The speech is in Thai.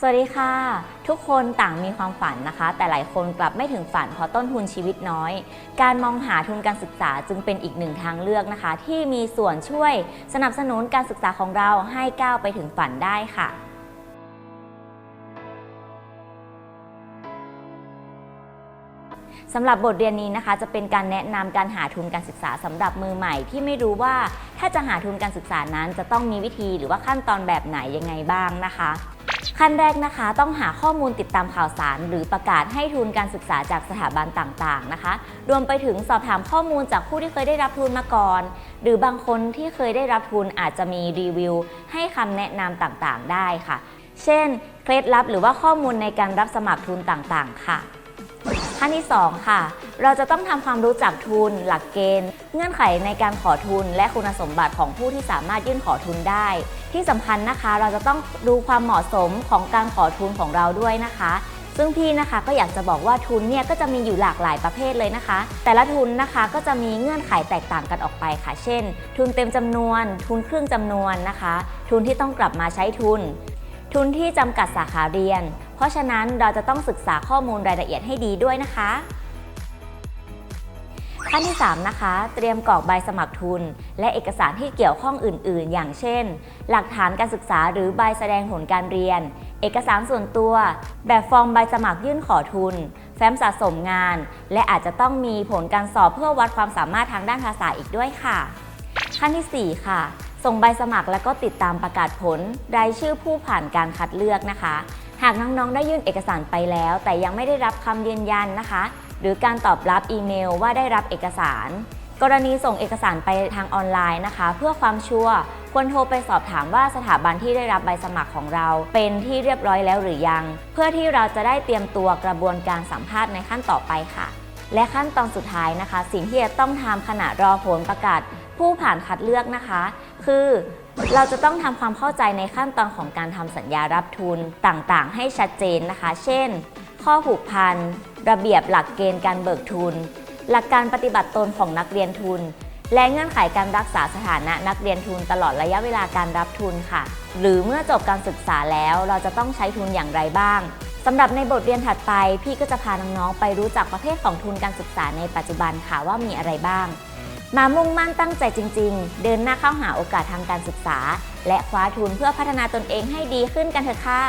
สวัสดีค่ะ ทุกคนต่างมีความฝันนะคะ แต่หลายคนกลับไม่ถึงฝันเพราะต้นทุนชีวิตน้อย การมองหาทุนการศึกษาจึงเป็นอีกหนึ่งทางเลือกนะคะ ที่มีส่วนช่วยสนับสนุนการศึกษาของเราให้ก้าวไปถึงฝันได้ค่ะสำหรับบทเรียนนี้นะคะ จะเป็นการแนะนำการหาทุนการศึกษาสำหรับมือใหม่ ที่ไม่รู้ว่าถ้าจะหาทุนการศึกษานั้น จะต้องมีวิธีหรือว่าขั้นตอนแบบไหนยังไงบ้างนะคะ ขั้นแรกนะคะ ต้องหาข้อมูลติดตามข่าวสาร หรือประกาศให้ทุนการศึกษาจากสถาบันต่างๆนะคะ รวมไปถึงสอบถามข้อมูลจากผู้ที่เคยได้รับทุนมาก่อน หรือบางคนที่เคยได้รับทุนอาจจะมีรีวิว ให้คำแนะนำต่างๆ ได้ค่ะ เช่น เคล็ดลับหรือว่าข้อมูลในการรับสมัครทุนต่างๆ ค่ะ ขั้นที่ 2 ค่ะ เราจะต้องทำความรู้จักทุน หลักเกณฑ์ เงื่อนไขในการขอทุน และคุณสมบัติของผู้ที่สามารถยื่นขอทุนได้ ที่สำคัญนะคะ เราจะต้องดูความเหมาะสมของการขอทุนของเราด้วยนะคะ ซึ่งพี่นะคะก็อยากจะบอกว่าทุนเนี่ยก็จะมีอยู่หลากหลายประเภทเลยนะคะ แต่ละทุนนะคะก็จะมีเงื่อนไขแตกต่างกันออกไปค่ะ เช่น ทุนเต็มจำนวน ทุนครึ่งจำนวนนะคะ ทุนที่ต้องกลับมาใช้ทุน ทุนที่จำกัดสาขาเรียน เพราะฉะนั้นเราจะต้องศึกษาข้อมูลรายละเอียดให้ดีด้วยนะคะ ขั้นที่ 3 นะคะ เตรียมกรอกใบสมัครทุน และเอกสารที่เกี่ยวข้องอื่น ๆ อย่างเช่น หลักฐานการศึกษาหรือใบแสดงผลการเรียน เอกสารส่วนตัว แบบฟอร์มใบสมัครยื่นขอทุน แฟ้มสะสมงาน และอาจจะต้องมีผลการสอบเพื่อวัดความสามารถทางด้านภาษาอีกด้วยค่ะ ขั้นทีสี่4 ค่ะส่งใบสมัครแล้วก็ติดตามประกาศผล รายชื่อผู้ผ่านการคัดเลือกนะคะ หากน้องๆ ได้ยื่นเอกสารไปแล้ว แต่ยังไม่ได้รับคำยืนยันนะคะ หรือการตอบรับอีเมลว่าได้รับเอกสาร กรณีส่งเอกสารไปทางออนไลน์นะคะ เพื่อความชัวร์ควรโทรไปสอบถามว่าสถาบันที่ได้รับใบสมัครของเรา เป็นที่เรียบร้อยแล้วหรือยัง เพื่อที่เราจะได้เตรียมตัวกระบวนการสัมภาษณ์ในขั้นต่อไปค่ะ และขั้นตอนสุดท้ายนะคะ สิ่งที่จะต้องทำขณะรอผลประกาศผู้ผ่านคัดเลือกนะคะ คือเราจะต้องทำความเข้าใจในขั้นตอนของการทำสัญญารับทุนต่างๆ ให้ชัดเจนนะคะ เช่น ข้อผูกพัน ระเบียบหลักเกณฑ์การเบิกทุน หลักการปฏิบัติตนของนักเรียนทุน และเงื่อนไขการรักษาสถานะนักเรียนทุนตลอดระยะเวลาการรับทุนค่ะ หรือเมื่อจบการศึกษาแล้วเราจะต้องใช้ทุนอย่างไรบ้าง สำหรับในบทเรียนถัดไป พี่ก็จะพาน้องๆไปรู้จักประเภทของทุนการศึกษาในปัจจุบันค่ะว่ามีอะไรบ้าง มามุ่งมั่นตั้งใจจริง ๆ เดินหน้าเข้าหาโอกาสทางการศึกษา และคว้าทุนเพื่อพัฒนาตนเองให้ดีขึ้นกันเถอะค่ะ